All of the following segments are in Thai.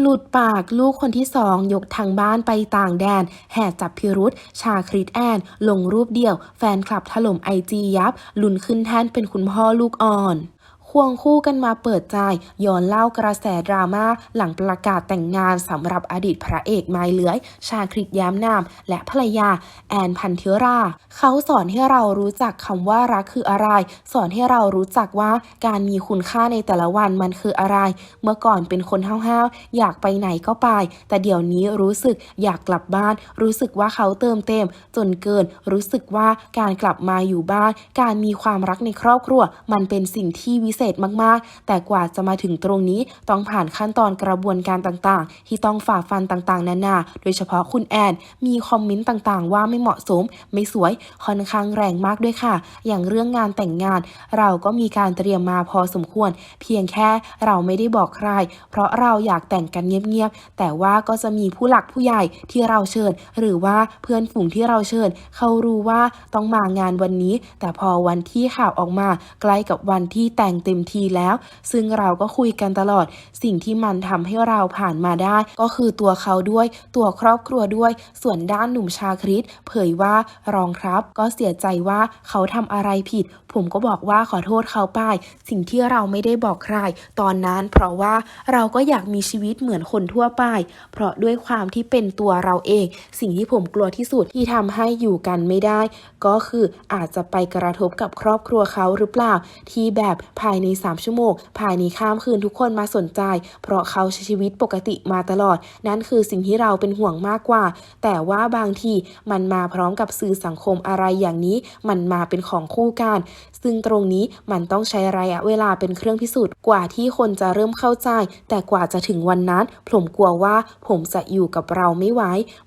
หลุดปากลูกคนที่สองยกทางบ้านไปต่างแดน แห่จับพิรุษชาคริตแอน ลงรูปเดี่ยว แฟนคลับถล่มไอจียับ ลุนขึ้นแท่นเป็นคุณพ่อลูกอ่อน ควงคู่กันมาเปิดใจย้อนเล่ากระแสดราม่าหลังประกาศแต่งงานสำหรับอดีตพระเอกไม้เลื้อย ชาคริตย้มนาม และภรรยา แอนพันธิรา เขาสอนให้เรารู้จักคำว่ารักคืออะไร สอนให้เรารู้จักว่าการมีคุณค่าในแต่ละวันมันคืออะไร เมื่อก่อนเป็นคนห้าวๆอยากไปไหนก็ไป แต่เดี๋ยวนี้รู้สึกอยากกลับบ้าน รู้สึกว่าเขาเติมเต็ม จนเกิน รู้สึกว่าการกลับมาอยู่บ้าน การมีความรักในครอบครัว มันเป็นสิ่งที่วิเศษมากๆ แต่กว่าจะมาถึงตรงนี้ต้องผ่านขั้นตอนกระบวนการต่างๆ ที่ต้องฝ่าฟันต่างๆ นานา โดยเฉพาะคุณแอนมีคอมเมนต์ต่างๆ ว่าไม่เหมาะสม ไม่สวย ค่อนข้างแรงมากด้วยค่ะ อย่างเรื่องงานแต่งงาน เราก็มีการเตรียมมาพอสมควร เพียงแค่เราไม่ได้บอกใคร เพราะเราอยากแต่งกันเงียบๆ แต่ว่าก็จะมีผู้หลักผู้ใหญ่ที่เราเชิญ หรือว่าเพื่อนฝูงที่เราเชิญ เขารู้ว่าต้องมางานวันนี้ แต่พอวันที่ข่าวออกมาใกล้กับวันที่แต่งเต็มทีแล้ว ซึ่งเราก็คุยกันตลอด สิ่งที่มันทำให้เราผ่านมาได้ ก็คือตัวเขาด้วยตัวครอบครัวด้วย ส่วนด้านหนุ่มชาคริตเผยว่ารองครับ ก็เสียใจว่าเขาทำอะไรผิด ผมก็บอกว่าขอโทษเขาไป สิ่งที่เราไม่ได้บอกใคร ตอนนั้นเพราะว่าเราก็อยากมีชีวิตเหมือนคนทั่วไป เพราะด้วยความที่เป็นตัวเราเอง สิ่งที่ผมกลัวที่สุดที่ทำให้อยู่กันไม่ได้ ก็คืออาจจะไปกระทบกับครอบครัวเขาหรือเปล่า ที่แบบภายายใน 3 ชั่วโมง ภายในข้ามคืนทุกคนมาสนใจ เพราะเขาใช้ชีวิตปกติมาตลอด นั่นคือสิ่งที่เราเป็นห่วงมากกว่า แต่ว่าบางทีมันมาพร้อมกับสื่อสังคมอะไรอย่างนี้ มันมาเป็นของคู่กัน ซึ่งตรงนี้มันต้องใช้ระยะเวลาเป็นเครื่องพิสูจน์กว่าที่คนจะเริ่มเข้าใจ แต่กว่าจะถึงวันนั้น ผมกลัวว่าผมจะอยู่กับเราไม่ไหว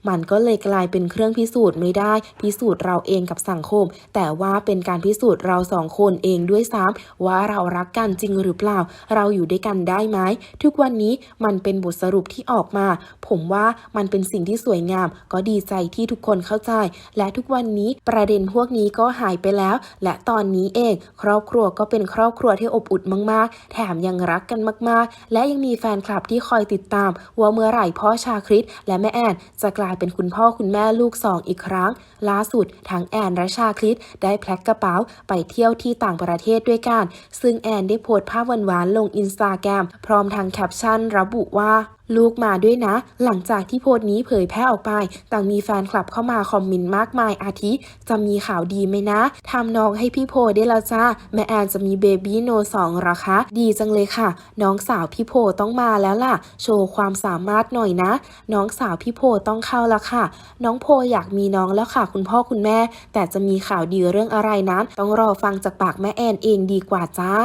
มันก็เลยกลายเป็นเครื่องพิสูจน์ไม่ได้ พิสูจน์เราเองกับสังคม แต่ว่าเป็นการพิสูจน์เราสองคนเองด้วยซ้ำว่าเรารักกันจริงหรือเปล่า เราอยู่ด้วยกันได้ไหมทุกวันนี้มันเป็นบทสรุปที่ออกมา ผมว่ามันเป็นสิ่งที่สวยงาม ก็ดีใจที่ทุกคนเข้าใจ และทุกวันนี้ประเด็นพวกนี้ก็หายไปแล้ว และตอนนี้เอง ครอบครัวก็เป็นครอบครัวที่อบอุ่นมาก ๆ แถมยังรักกันมาก ๆ และยังมีแฟนคลับที่คอยติดตาม ว่าเมื่อไหร่พ่อชาคริตและแม่แอนจะกลายเป็นคุณพ่อคุณแม่ลูกสองอีกครั้ง ล่าสุดทั้งแอนและชาคริตได้แพลกกระเป๋าไปเที่ยวที่ต่างประเทศด้วยกัน ซึ่งแแอนได้โพสต์ภาพหวานๆลงอินสตาแกรมพร้อมทางแคปชั่นระบุว่า ลูกมาด้วยนะ หลังจากที่โพสต์นี้เผยแพร่ออกไป ต่างมีแฟนคลับเข้ามาคอมเมนต์มากมายอาทิ จะมีข่าวดีไหมนะทำน้องให้พี่โพได้แล้วจ้าแม่แอนจะมีเบบี้โนสองหรอคะ ดีจังเลยค่ะ น้องสาวพี่โพต้องมาแล้วล่ะ โชว์ความสามารถหน่อยนะ น้องสาวพี่โพต้องเข้าล้วค่ะ น้องโพอยากมีน้องแล้วค่ะ คุณพ่อคุณแม่ แต่จะมีข่าวดีเรื่องอะไรนั้น ต้องรอฟังจากปากแม่แอนเองดีกว่าจ้า